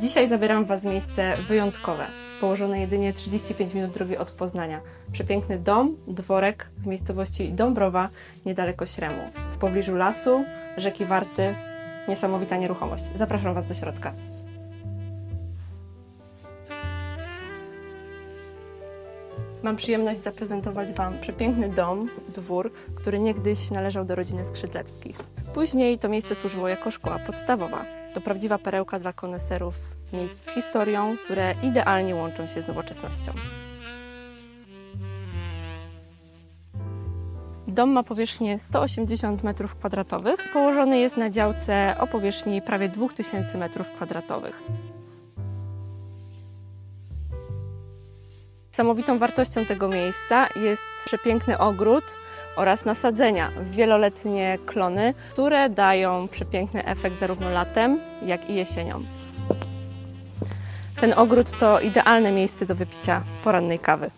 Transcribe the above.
Dzisiaj zabieram Was w miejsce wyjątkowe, położone jedynie 35 minut drogi od Poznania. Przepiękny dom, dworek w miejscowości Dąbrowa, niedaleko Śremu. W pobliżu lasu, rzeki Warty, niesamowita nieruchomość. Zapraszam Was do środka. Mam przyjemność zaprezentować Wam przepiękny dom, dwór, który niegdyś należał do rodziny Skrzydlewskich. Później to miejsce służyło jako szkoła podstawowa. To prawdziwa perełka dla koneserów miejsc z historią, które idealnie łączą się z nowoczesnością. Dom ma powierzchnię 180 m2. Położony jest na działce o powierzchni prawie 2000 m2. Samowitą wartością tego miejsca jest przepiękny ogród oraz nasadzenia, wieloletnie klony, które dają przepiękny efekt zarówno latem, jak i jesienią. Ten ogród to idealne miejsce do wypicia porannej kawy.